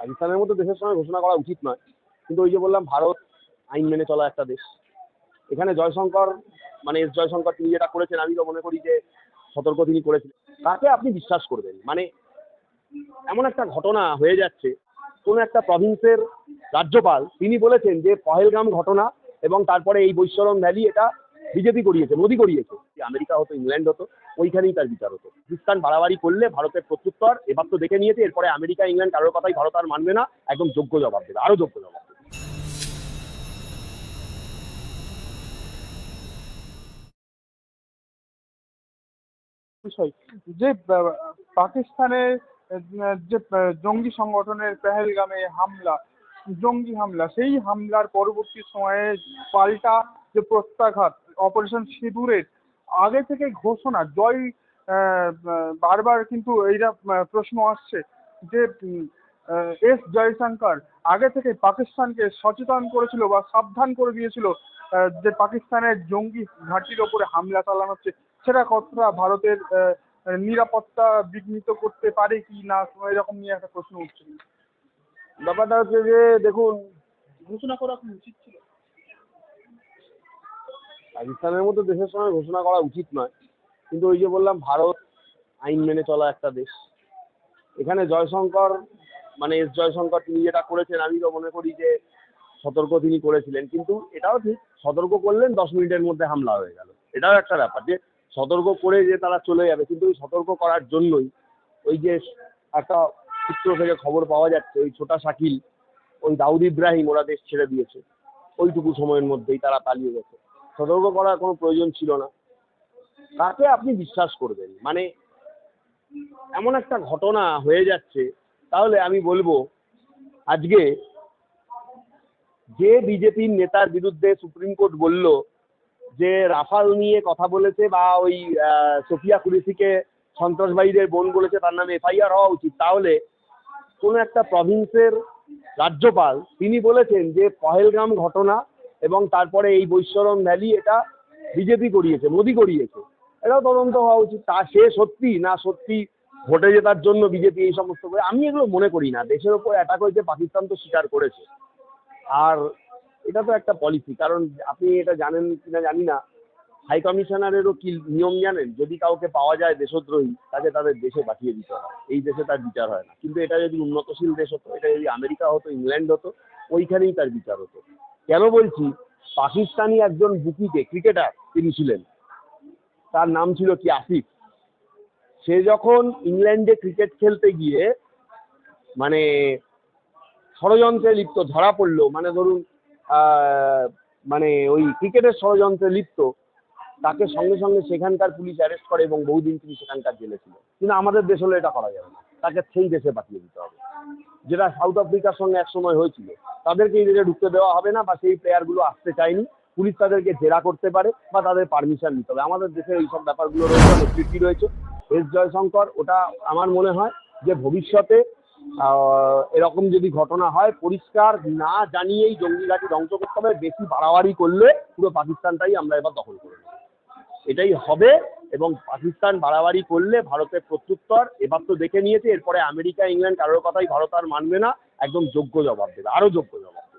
পাকিস্তানের মতো দেশের সঙ্গে ঘোষণা করা উচিত নয়। কিন্তু ওই যে বললাম, ভারত আইন মেনে চলা একটা দেশ। এখানে জয়শঙ্কর মানে এস জয়শঙ্কর তিনি যেটা করেছেন, আমি তো মনে করি যে সতর্ক তিনি করেছিলেন। তাকে আপনি বিশ্বাস করবেন। মানে এমন একটা ঘটনা হয়ে যাচ্ছে, কোনো একটা প্রভিন্সের রাজ্যপাল, তিনি বলেছেন যে পহেলগাম ঘটনা এবং তারপরে এই বৈশ্বরণ ভ্যালি এটা বিজেপি করিয়েছে, মোদি করিয়েছে। আমেরিকা হতো, ইংল্যান্ড হতো, ওইখানেই তার বিচার হতো। পাকিস্তান বাড়াবাড়ি করলে ভারতের প্রত্যুত্তর এবার তো দেখে নিয়েছে, এরপরে আমেরিকা, ইংল্যান্ড কারোর কথাই ভারত আর মানবে না, একদম যোগ্য জবাব দেবে, আরও যোগ্য জবাব যে পাকিস্তানের যে জঙ্গি সংগঠনের পেহেলগামে হামলা, জঙ্গি হামলা, সেই হামলার পরবর্তী সময়ে পাল্টা যে প্রত্যাঘাত অপারেশন সিঁদুরের আগে থেকে ঘোষণা, জয় বারবার কিন্তু এইটা প্রশ্ন আসছে যে এস জয়শঙ্কর আগে থেকে পাকিস্তানকে সচেতন করেছিল বা সাবধান করে দিয়েছিল যে পাকিস্তানের জঙ্গি ঘাঁটির ওপরে হামলা চালানো হচ্ছে। সেটা কতটা ভারতের নিরাপত্তা বিঘ্নিত করতে পারে কি না, এরকম নিয়ে একটা প্রশ্ন উঠছে। ব্যাপারটা হচ্ছে যে, দেখুন, ঘোষণা করা উচিত ছিল। পাকিস্তানের মতো দেশের সঙ্গে ঘোষণা করা উচিত নয়। কিন্তু ওই যে বললাম, ভারত আইন মেনে চলা একটা দেশ। এখানে জয়শঙ্কর মানে এস জয়শঙ্কর তিনি যেটা করেছেন, আমি তো মনে করি যে সতর্ক তিনি করেছিলেন। কিন্তু এটাও ঠিক, সতর্ক করলেন, দশ মিনিটের মধ্যে হামলা হয়ে গেল। এটাও একটা ব্যাপার যে সতর্ক করে যে তারা চলে যাবে, কিন্তু ওই সতর্ক করার জন্যই ওই যে একটা সূত্র থেকে খবর পাওয়া যাচ্ছে, ওই ছোটা শাকিল, ওই দাউদ ইব্রাহিম ওরা দেশ ছেড়ে দিয়েছে। ওইটুকু সময়ের মধ্যেই তারা পালিয়ে গেছে। সতর্ক করার কোনো প্রয়োজন ছিল না। কাকে আপনি বিশ্বাস করবেন। মানে এমন একটা ঘটনা হয়ে যাচ্ছে, তাহলে আমি বলব, আজকে যে বিজেপির নেতার বিরুদ্ধে সুপ্রিম কোর্ট বলল যে রাফাল নিয়ে কথা বলেছে বা ওই সোফিয়া কুরেশিকে সন্ত্রাসবাদীদের বোন বলেছে, তার নামে এফআইআর হওয়া উচিত। তাহলে কোনো একটা প্রভিন্সের রাজ্যপাল, তিনি বলেছেন যে পহেলগ্রাম ঘটনা এবং তারপরে এই বৈশ্বরণ ভ্যালি এটা বিজেপি করিয়েছে, মোদি করিয়েছে। এটাও তদন্ত হওয়া উচিত। তা সে সত্যি না সত্যি ভোটে জেতার জন্য বিজেপি এই সমস্ত করে আমি এগুলো মনে করি না। দেশের ওপর অ্যাটাক হয়েছে, পাকিস্তান তো স্বীকার করেছে। আর এটা তো একটা পলিসি কারণ আপনি এটা জানেন কিনা জানি না। হাই কমিশনারেরও কি নিয়ম জানেন? যদি কাউকে পাওয়া যায় দেশদ্রোহী, তাকে তাদের দেশে পাঠিয়ে দিতে হয়। এই দেশে তার বিচার হয় না। কিন্তু এটা যদি উন্নতশীল দেশ হতো, এটা যদি আমেরিকা হতো, ইংল্যান্ড হতো, ওইখানেই তার বিচার হতো। কেন বলছি? পাকিস্তানি একজন বুকিকে ক্রিকেটার তিনি ছিলেন। তার নাম ছিল কি? আসিফ। সে যখন ইংল্যান্ডে ক্রিকেট খেলতে গিয়ে মানে ষড়যন্ত্রে লিপ্ত, ধরা পড়ল মানে ধরুন মানে ওই ক্রিকেটের ষড়যন্ত্রে লিপ্ত, তাকে সঙ্গে সঙ্গে সেখানকার পুলিশ অ্যারেস্ট করে এবং বহুদিন তিনি সেখানকার জেলে ছিল কিন্তু আমাদের দেশ হলে এটা করা যাবে না। তাকে সেই দেশে পাঠিয়ে দিতে হবে। যেটা সাউথ আফ্রিকার সঙ্গে একসময় হয়েছিল। তাদেরকে দেশে ঢুকতে দেওয়া হবে না বা সেই প্লেয়ারগুলো আসতে চায়নি। পুলিশ তাদেরকে জেরা করতে পারে বা তাদের পারমিশন নিতে হবে। আমাদের দেশে এইসব ব্যাপারগুলো রয়েছে অনেক স্বীকৃতি রয়েছে। এস জয়শঙ্কর, ওটা আমার মনে হয় যে ভবিষ্যতে এরকম যদি ঘটনা হয়, পরিষ্কার না জানিয়েই জঙ্গি ঘাঁটি ধ্বংস করতে হবে, বেশি বাড়াবাড়ি করলে পুরো পাকিস্তানটাই আমরা এবার দখল করে নেব। এটাই হবে এবং পাকিস্তান বাড়াবাড়ি করলে ভারতের প্রত্যুত্তর, এবার তো দেখে নিয়েছে, এরপরে আমেরিকা, ইংল্যান্ড কারোর কথাই ভারত আর মানবে না, একদম যোগ্য জবাব দেবে, আরও যোগ্য জবাব।